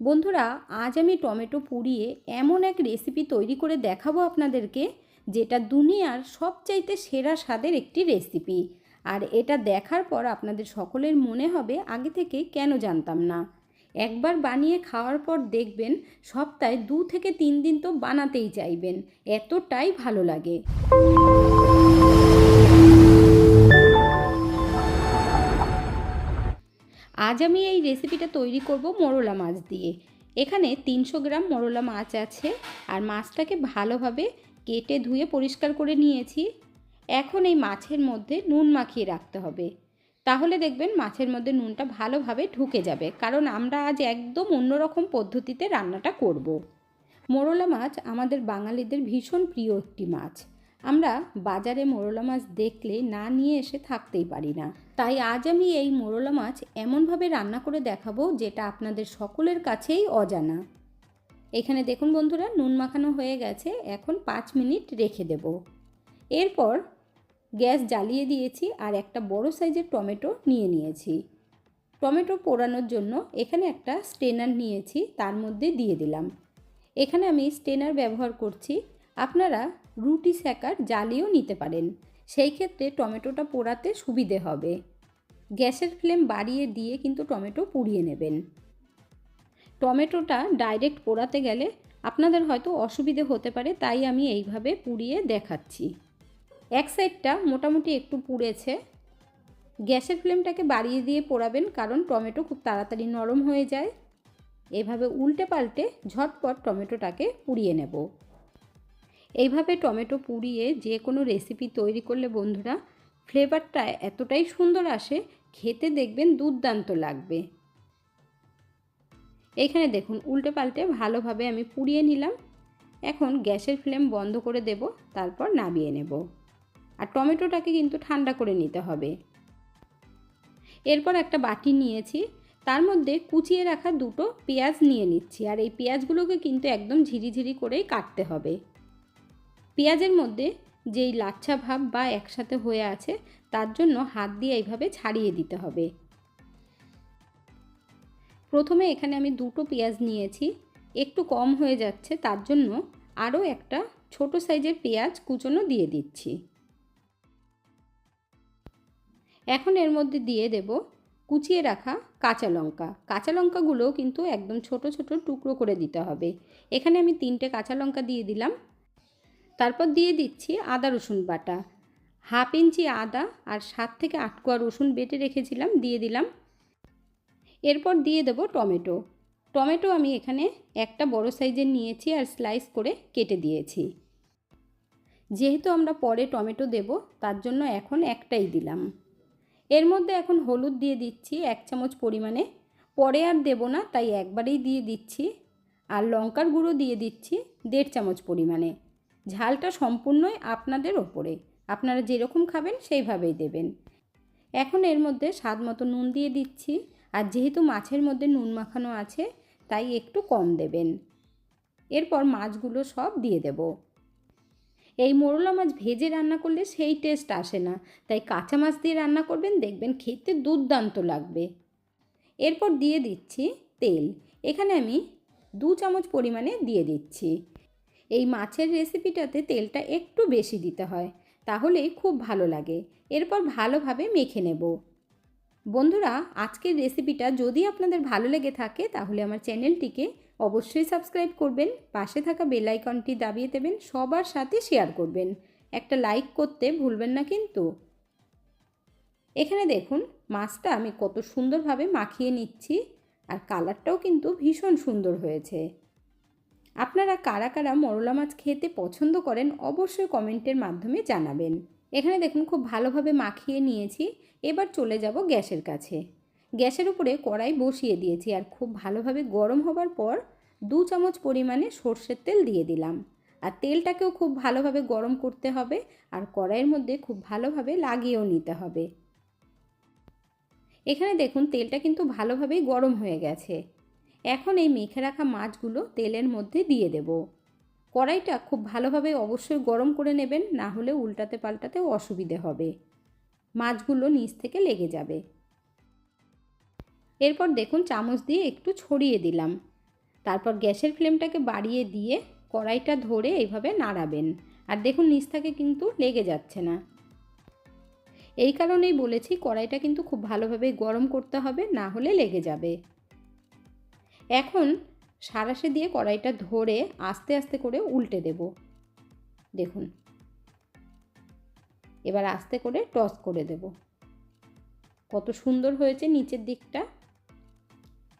বন্ধুরা, আজ আমি টমেটো পুড়িয়ে এমন এক রেসিপি তৈরি করে দেখাবো আপনাদেরকে, যেটা দুনিয়ার সবচাইতে সেরা স্বাদের একটি রেসিপি আর এটা দেখার পর আপনাদের সকলের মনে হবে, আগে থেকে কেন জানতাম না। একবার বানিয়ে খাওয়ার পর দেখবেন, সপ্তাহে দু থেকে তিন দিন তো বানাতেই চাইবেন, এতটাই ভালো লাগে। আজ আমি এই রেসিপিটা তৈরি করব মোরলা মাছ দিয়ে। এখানে তিনশো গ্রাম মোরলা মাছ আছে আর মাছটাকে ভালোভাবে কেটে ধুয়ে পরিষ্কার করে নিয়েছি। এখন এই মাছের মধ্যে নুন মাখিয়ে রাখতে হবে। তাহলে দেখবেন মাছের মধ্যে নুনটা ভালোভাবে ঢুকে যাবে, কারণ আমরা আজ একদম অন্যরকম পদ্ধতিতে রান্নাটা করব। মোরলা মাছ আমাদের বাঙালিদের ভীষণ প্রিয় একটি মাছ। আমরা বাজারে মোরলা মাছ দেখলে না নিয়ে এসে থাকতেই পারি না। তাই আজ আমি এই মোরলা মাছ এমনভাবে রান্না করে দেখাবো যেটা আপনাদের সকলের কাছেই অজানা। এখানে দেখুন বন্ধুরা, নুন মাখানো হয়ে গেছে, এখন পাঁচ মিনিট রেখে দেব। এরপর গ্যাস জ্বালিয়ে দিয়েছি আর একটা বড় সাইজের টমেটো নিয়ে নিয়েছি। টমেটো পোড়ানোর জন্য এখানে একটা স্টেনার নিয়েছি, তার মধ্যে দিয়ে দিলাম। এখানে আমি স্টেনার ব্যবহার করছি। আপনারা রুটি সেকার জ্বালিয়েও নিতে পারেন। সেই ক্ষেত্রে টমেটোটা পোড়াতে সুবিধে হবে। গ্যাসের ফ্লেম বাড়িয়ে দিয়ে কিন্তু টমেটো পুড়িয়ে নেবেন। টমেটোটা ডাইরেক্ট পোড়াতে গেলে আপনাদের হয়তো অসুবিধে হতে পারে, তাই আমি এইভাবে পুড়িয়ে দেখাচ্ছি। এক সাইডটা মোটামুটি একটু পুড়েছে। গ্যাসের ফ্লেমটাকে বাড়িয়ে দিয়ে পোড়াবেন, কারণ টমেটো খুব তাড়াতাড়ি নরম হয়ে যায়। এভাবে উল্টে পাল্টে ঝটপট টমেটোটাকে পুড়িয়ে নেব। এইভাবে টমেটো পুড়িয়ে যে কোনো রেসিপি তৈরি করলে বন্ধুরা ফ্লেভারটা এতটাই সুন্দর আসে, খেতে দেখবেন দুর্দান্ত লাগবে। এখানে দেখুন, উল্টে পাল্টে ভালোভাবে আমি পুড়িয়ে নিলাম। এখন গ্যাসের ফ্লেম বন্ধ করে দেব, তারপর নামিয়ে নেব। আর টমেটোটাকে কিন্তু ঠান্ডা করে নিতে হবে। এরপর একটা বাটি নিয়েছি, তার মধ্যে কুচিয়ে রাখা দুটো পেঁয়াজ নিয়ে নিচ্ছি। আর এই পেঁয়াজগুলোকে কিন্তু একদম ঝিরিঝিরি করেই কাটতে হবে। পেঁয়াজের মধ্যে যেই লাচ্ছা ভাব বা একসাথে হয়ে আছে, তার জন্য হাত দিয়ে এইভাবে ছাড়িয়ে দিতে হবে। প্রথমে এখানে আমি দুটো পেঁয়াজ নিয়েছি। একটু কম হয়ে যাচ্ছে, তার জন্য আরও একটা ছোট সাইজের পেঁয়াজ কুচনো দিয়ে দিচ্ছি। এখন এর মধ্যে দিয়ে দেব কুচিয়ে রাখা কাঁচা লঙ্কা। কাঁচা লঙ্কাগুলোও কিন্তু একদম ছোট ছোট টুকরো করে দিতে হবে। এখানে আমি তিনটে কাঁচা লঙ্কা দিয়ে দিলাম। তারপর দিয়ে দিচ্ছি আদা রসুন বাটা। হাফ ইঞ্চি আদা আর সাত থেকে আট কোয়া রসুন বেটে রেখেছিলাম, দিয়ে দিলাম। এরপর দিয়ে দেব টমেটো। টমেটো আমি এখানে একটা বড় সাইজের নিয়েছি আর স্লাইস করে কেটে দিয়েছি। যেহেতু আমরা পরে টমেটো দেব, তার জন্য এখন একটাই দিলাম। এর মধ্যে এখন হলুদ দিয়ে দিচ্ছি এক চামচ পরিমাণে। পরে আর দেব না, তাই একবারেই দিয়ে দিচ্ছি। আর লঙ্কার গুঁড়ো দিয়ে দিচ্ছি দেড় চামচ পরিমাণে। ঝালটা সম্পূর্ণই আপনাদের ওপরে। আপনারা যেরকম খাবেন সেইভাবেই দেবেন। এখন এর মধ্যে স্বাদ মতো নুন দিয়ে দিচ্ছি। আর যেহেতু মাছের মধ্যে নুন মাখানো আছে, তাই একটু কম দেবেন। এরপর মাছগুলো সব দিয়ে দেব। এই মোরলা মাছ ভেজে রান্না করলে সেই টেস্ট আসে না। তাই কাঁচা মাছ দিয়ে রান্না করবেন, দেখবেন খেতে দুর্দান্ত লাগবে। এরপর দিয়ে দিচ্ছি তেল। এখানে আমি দু চামচ পরিমাণে দিয়ে দিচ্ছি। এই মাছের রেসিপিটাতে তেলটা একটু বেশি দিতে হয়, তাহলেই খুব ভালো লাগে। এরপর ভালোভাবে মেখে নেব। বন্ধুরা, আজকের রেসিপিটা যদি আপনাদের ভালো লেগে থাকে, তাহলে আমার চ্যানেলটিকে অবশ্যই সাবস্ক্রাইব করবেন, পাশে থাকা বেল আইকনটি দাবিয়ে দেবেন, সবার সাথে শেয়ার করবেন। একটা লাইক করতে ভুলবেন না কিন্তু। এখানে দেখুন, মাছটা আমি কত সুন্দরভাবে মাখিয়ে নিচ্ছি, আর কালারটাও কিন্তু ভীষণ সুন্দর হয়েছে। আপনারা কারা কারা মরলা মাছ খেতে পছন্দ করেন অবশ্যই কমেন্টের মাধ্যমে জানাবেন। এখানে দেখুন, খুব ভালোভাবে মাখিয়ে নিয়েছি। এবার চলে যাব গ্যাসের কাছে। গ্যাসের উপরে কড়াই বসিয়ে দিয়েছি আর খুব ভালোভাবে গরম হবার পর দু চামচ পরিমাণে সর্ষের তেল দিয়ে দিলাম। আর তেলটাকেও খুব ভালোভাবে গরম করতে হবে আর কড়াইয়ের মধ্যে খুব ভালোভাবে লাগিয়েও নিতে হবে। এখানে দেখুন, তেলটা কিন্তু ভালোভাবেই গরম হয়ে গেছে। এখন এই মেখে রাখা মাছগুলো তেলের মধ্যে দিয়ে দেব। কড়াইটা খুব ভালোভাবে অবশ্যই গরম করে নেবেন, না হলে উল্টাতে পাল্টাতেও অসুবিধে হবে। মাছগুলো নিচ থেকে লেগে যাবে। এরপর দেখুন চামচ দিয়ে একটু ছড়িয়ে দিলাম। তারপর গ্যাসের ফ্লেমটাকে বাড়িয়ে দিয়ে কড়াইটা ধরে এইভাবে নাড়াবেন। আর দেখুন নিচ থেকে কিন্তু লেগে যাচ্ছে না। এই কারণেই বলেছি কড়াইটা কিন্তু খুব ভালোভাবে গরম করতে হবে, না হলে লেগে যাবে। এখন সারাশে দিয়ে কড়াইটা ধরে আস্তে আস্তে করে উল্টে দেব। দেখুন। এবার আস্তে করে টস করে দেব। কত সুন্দর হয়েছে নিচের দিকটা।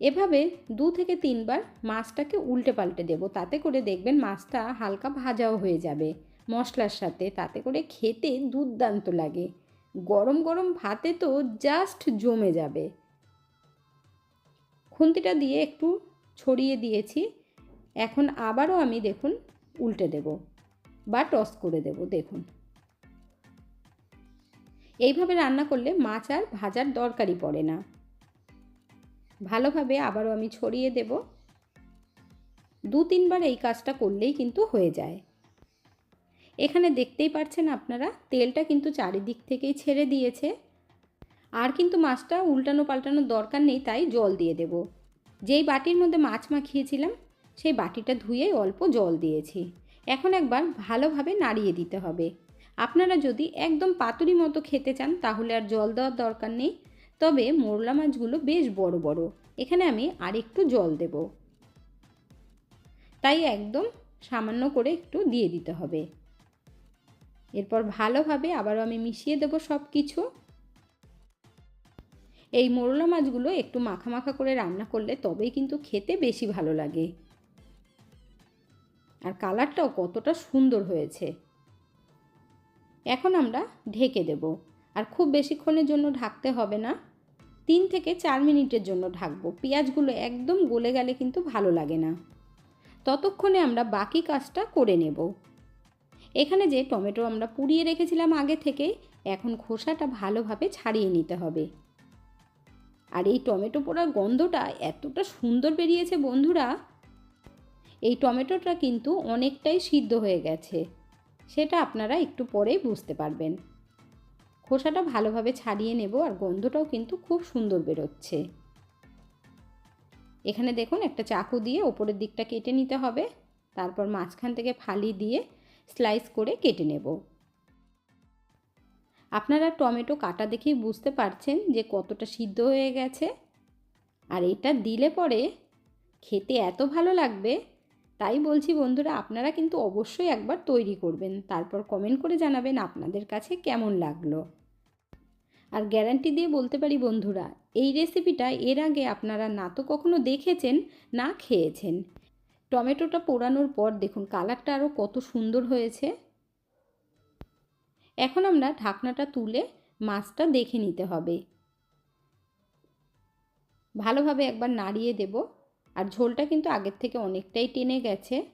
এভাবে দু থেকে তিনবার মাছটাকে উল্টে পাল্টে দেব। তাতে করে দেখবেন মাছটা হালকা ভাজাও হয়ে যাবে মশলার সাথে। তাতে করে খেতে দুর্দান্ত লাগে। গরম গরম ভাতে তো জাস্ট জমে যাবে। খুন্তিটা দিয়ে একটু ছড়িয়ে দিয়েছি। এখন আবারও আমি দেখুন উল্টে দেব বা টস করে দেব, দেখুন। এইভাবে রান্না করলে মাছ আর ভাজার দরকারই পড়ে না। ভালোভাবে আবারও আমি ছড়িয়ে দেব। দু তিনবার এই কাজটা করলেই কিন্তু হয়ে যায়। এখানে দেখতেই পাচ্ছেন আপনারা, তেলটা কিন্তু চারিদিক থেকেই ছেড়ে দিয়েছে। আর কিন্তু মাছটা উল্টানো পাল্টানোর দরকার নেই, তাই জল দিয়ে দেব। যেই বাটির মধ্যে মাছ মাখিয়েছিলাম, সেই বাটিটা ধুয়ে অল্প জল দিয়েছি। এখন একবার ভালোভাবে নাড়িয়ে দিতে হবে। আপনারা যদি একদম পাতুরি মতো খেতে চান, তাহলে আর জল দেওয়ার দরকার নেই। তবে মোরলা মাছগুলো বেশ বড় বড়। এখানে আমি আর একটু জল দেব। তাই একদম সামান্য করে একটু দিয়ে দিতে হবে। এরপর ভালোভাবে আবারও আমি মিশিয়ে দেব সব কিছু এই মোরলা মাছগুলো একটু মাখা মাখা করে রান্না করলে তবেই কিন্তু খেতে বেশি ভালো লাগে। আর কালারটাও কতটা সুন্দর হয়েছে। এখন আমরা ঢেকে দেব। আর খুব বেশিক্ষণের জন্য ঢাকতে হবে না। তিন থেকে চার মিনিটের জন্য ঢাকবো। পেঁয়াজগুলো একদম গলে গেলে কিন্তু ভালো লাগে না। ততক্ষণে আমরা বাকি কাজটা করে নেব। এখানে যে টমেটো আমরা পুড়িয়ে রেখেছিলাম আগে থেকেই এখন খোসাটা ভালোভাবে ছাড়িয়ে নিতে হবে। আর এই টমেটো পোড়ার গন্ধটা এতটা সুন্দর বেরিয়েছে বন্ধুরা। এই টমেটোটা কিন্তু অনেকটাই সিদ্ধ হয়ে গেছে, সেটা আপনারা একটু পরেই বুঝতে পারবেন। খোসাটা ভালোভাবে ছাড়িয়ে নেব আর গন্ধটাও কিন্তু খুব সুন্দর বেরোচ্ছে। এখানে দেখুন একটা চাকু দিয়ে ওপরের দিকটা কেটে নিতে হবে, তারপর মাঝখান থেকে ফালি দিয়ে স্লাইস করে কেটে নেব। আপনারা টমেটো কাটা দেখেই বুঝতে পারছেন যে কতটা সিদ্ধ হয়ে গেছে। আর এটা দিলে পরে খেতে এত ভালো লাগবে, তাই বলছি বন্ধুরা, আপনারা কিন্তু অবশ্যই একবার তৈরি করবেন। তারপর কমেন্ট করে জানাবেন আপনাদের কাছে কেমন লাগল। আর গ্যারান্টি দিয়ে বলতে পারি বন্ধুরা, এই রেসিপিটা এর আগে আপনারা না তো কখনো দেখেছেন, না খেয়েছেন। টমেটোটা পোড়ানোর পর দেখুন কালারটা আরও কত সুন্দর হয়েছে। এখন আমরা ঢাকনাটা তুলে মাছটা দেখে নিতে হবে। ভালোভাবে একবার নাড়িয়ে দেব আর ঝোলটা কিন্তু আগের থেকে অনেকটাই টেনে গেছে।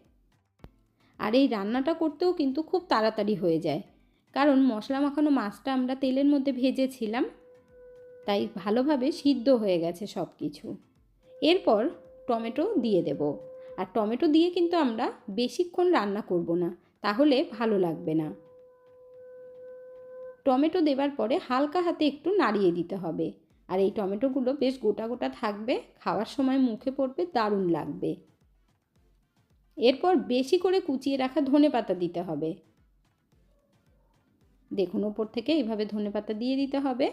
আর এই রান্নাটা করতেও কিন্তু খুব তাড়াতাড়ি হয়ে যায়। কারণ মশলা মাখানো মাছটা আমরা তেলের মধ্যে ভেজেছিলাম, তাই ভালোভাবে সিদ্ধ হয়ে গেছে সব কিছু এরপর টমেটো দিয়ে দেব। আর টমেটো দিয়ে কিন্তু আমরা বেশিক্ষণ রান্না করব না, তাহলে ভালো লাগবে না। টমেটো দেবার পরে হালকা হাতে একটু নাড়িয়ে দিতে হবে। আর এই টমেটোগুলো বেশ গোটা গোটা থাকবে, খাওয়ার সময় মুখে পড়বে, দারুণ লাগবে। এরপর বেশি করে কুচিয়ে রাখা ধনে পাতা দিতে হবে। দেখুন, ওপর থেকে এইভাবে ধনে পাতা দিয়ে দিতে হবে।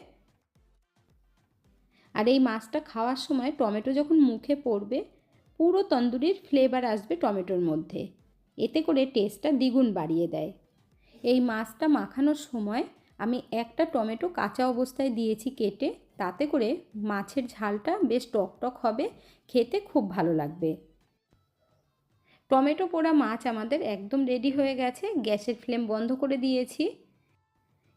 আর এই মাছটা খাওয়ার সময় টমেটো যখন মুখে পড়বে, পুরো তন্দুরির ফ্লেভার আসবে টমেটোর মধ্যে। এতে করে টেস্টটা দ্বিগুণ বাড়িয়ে দেয়। এই মাছটা মাখানোর সময় আমি একটা টমেটো কাঁচা অবস্থায় দিয়েছি কেটে, তাতে করে মাছের ঝালটা বেশ টকটক হবে, খেতে খুব ভালো লাগবে। টমেটো পোড়া মাছ আমাদের একদম রেডি হয়ে গেছে, গ্যাসের ফ্লেম বন্ধ করে দিয়েছি।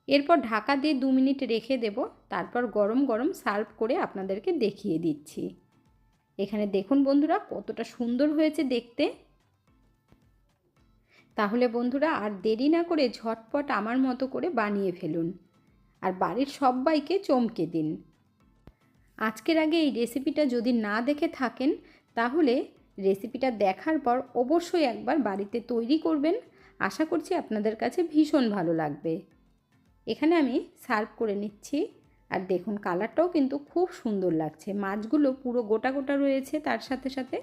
এরপর ঢাকা দিয়ে দু মিনিট রেখে দেব, তারপর গরম গরম সার্ভ করে আপনাদেরকে দেখিয়ে দিচ্ছি। এখানে দেখুন বন্ধুরা, কতটা সুন্দর হয়েছে দেখতে। তাহলে বন্ধুরা আর দেরি না করে ঝটপট আমার মতো করে বানিয়ে ফেলুন। আর বাড়ির সবাইকে চমকে দিন। আজকের আগে এই রেসিপিটা যদি না দেখে থাকেন, তাহলে রেসিপিটা দেখার পর অবশ্যই একবার বাড়িতে তৈরি করবেন। আশা করছি আপনাদের কাছে ভীষণ ভালো লাগবে। এখানে আমি সার্ভ করে নিচ্ছি। আর দেখুন, কালারটাও কিন্তু খুব সুন্দর লাগছে। মাছগুলো পুরো গোটা গোটা রয়েছে তার সাথে সাথে।